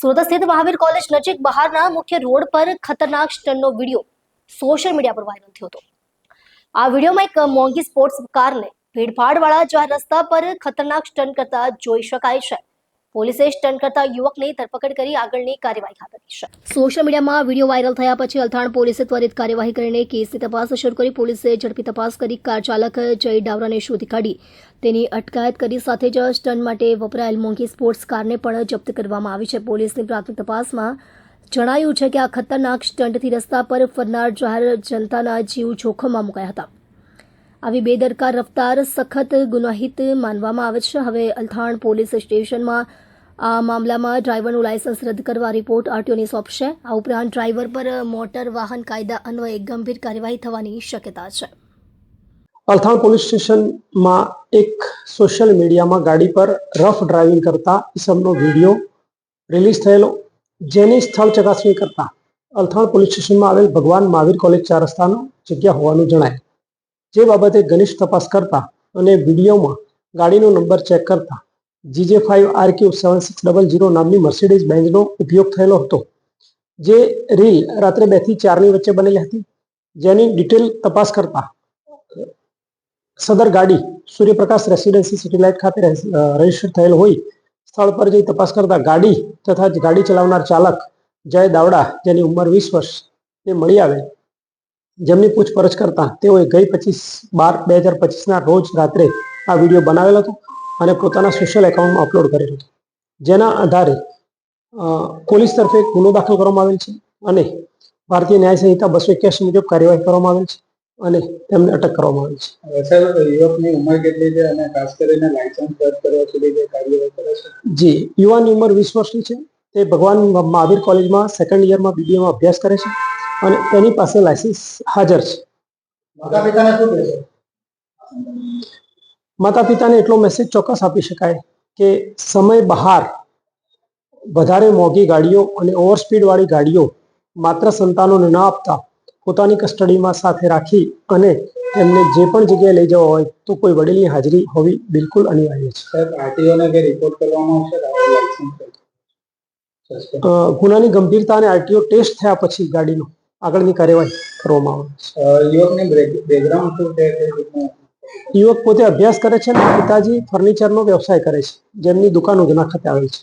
સુરત સ્થિત મહાવીર કોલેજ નજીક બહારના મુખ્ય રોડ પર ખતરનાક સ્ટનનો વીડિયો સોશિયલ મીડિયા પર વાયરલ થયો હતો. આ વિડીયોમાં એક મોંઘી સ્પોર્ટ્સ કારને ભીડભાડવાળા જાહેર રસ્તા પર ખતરનાક સ્ટન કરતા જોઈ શકાય છે. પોલીસે સ્ટન કરતા યુવકની ધરપકડ કરી આગળની કાર્યવાહી હાથ ધરી છે. સોશિયલ મીડિયામાં વીડિયો વાયરલ થયા પછી અલથાણ પોલીસે ત્વરિત કાર્યવાહી કરીને કેસની તપાસ શરૂ કરી પોલીસે ઝડપી તપાસ કરી કાર ચાલક જય ડાવરાને શોધી કાઢી. તેની અટકાયત કરી સાથે જ સ્ટન માટે વપરાયેલ મોંઘી સ્પોર્ટ્સ કારને પણ જપ્ત કરવામાં આવી છે. પોલીસની પ્રાથમિક તપાસમાં જણાયું છે કે આ ખતરનાક સ્ટંટથી રસ્તા પર ફરનાર જાહેર જનતાના જીવ જોખમમાં મુકાયા હતા. આવી બેદરકાર રફતાર સખત ગુનાહિત માનવામાં આવે છે. હવે અલથાણ પોલીસ સ્ટેશનમાં આ મામલામાં ડ્રાઈવરનું લાયસન્સ રદ કરવા રિપોર્ટ આરટીઓને સોંપશે. આ ઉપરાંત ડ્રાઈવર પર મોટર વાહન કાયદા અન્વયે ગંભીર કાર્યવાહી થવાની શક્યતા છે. અલથાણ પોલીસ સ્ટેશનમાં એક સોશિયલ મીડિયામાં ગાડી પર રફ ડ્રાઇવિંગ કરતા ઇસમનો વીડિયો રિલીઝ થયેલો, જેની સ્થળ ચકાસણી કરતા અલથાણ પોલીસ સ્ટેશનમાં આવેલ ભગવાન મહાવીર કોલેજ ચાર રસ્તાનો જગ્યા હોવાનું જણાય. જે બાબતે ઘનિષ્ઠ તપાસ કરતા અને વિડીયોમાં ગાડીનો નંબર ચેક કરતા GJ five R Q seven six double zero નામની મર્સિડીઝ બેન્ઝનો ઉપયોગ થયેલો હતો. જે રીલ રાત્રે બેથી ચારની વચ્ચે બનેલી હતી, જેની ડિટેલ તપાસ કરતા સદર ગાડી સૂર્યપ્રકાશ રેસિડેન્સી સિટી ખાતે રજિસ્ટર થયેલ હોય, સ્થળ પર જઈ તપાસ કરતા ગાડી તથા ગાડી ચલાવનાર ચાલક જય દાવડા, જેની ઉંમર વીસ વર્ષ તે મળી આવે જેમની પૂછપરછ કરતા તેઓએ ગઈ પચીસ બાર બે હજાર પચીસના રોજ રાત્રે આ વીડિયો બનાવેલો હતો અને પોતાના સોશિયલ એકાઉન્ટમાં અપલોડ કરેલો હતો. જેના આધારે પોલીસ તરફે ગુનો દાખલ કરવામાં આવેલ છે અને ભારતીય ન્યાય સંહિતા બસો એક્યાસી મુજબ કાર્યવાહી કરવામાં આવેલ છે અને તેમને અટક કરવામાં આવી છે. યુવકની ઉંમર કેટલી છે અને ખાસ કરીને લાયસન્સ રદ કરવા સુધી જે કાર્યવાહી કરે છે? જી યુવાનની ઉંમર વીસ વર્ષની છે. તે ભગવાન મહાવીર કોલેજમાં સેકન્ડ યરમાં બીબીએમાં અભ્યાસ કરે છે. અને તેની પાસે લાયસન્સ હાજર છે. માતા પિતાને શું કહેશો માતા પિતાને એટલો મેસેજ ચોક્કસ આપી શકાય કે સમય બહાર વધારે મોંઘી ગાડીઓ અને ઓવરસ્પીડવાળી વાળી ગાડીઓ માત્ર સંતાનોને ન આપતા પોતાની કસ્ટડીમાં સાથે રાખી અને એમને જે પણ જગ્યાએ લઈ જવા હોય તો કોઈ વડીલની હાજરી હોવી બિલકુલ અનિવાર્ય છે. આરટીઓને કે રિપોર્ટ કરવામાં આવશે ગુનાની ગંભીરતા અને આરટીઓ ટેસ્ટ થયા પછી ગાડીનો આગળની કાર્યવાહી કરવામાં આવે છે. યુવકની બેકગ્રાઉન્ડ શું છે? યુવક પોતે અભ્યાસ કરે છે અને પિતાજી ફર્નિચરનો વ્યવસાય કરે છે જેમની દુકાન ઉધના ખાતે આવેલ છે.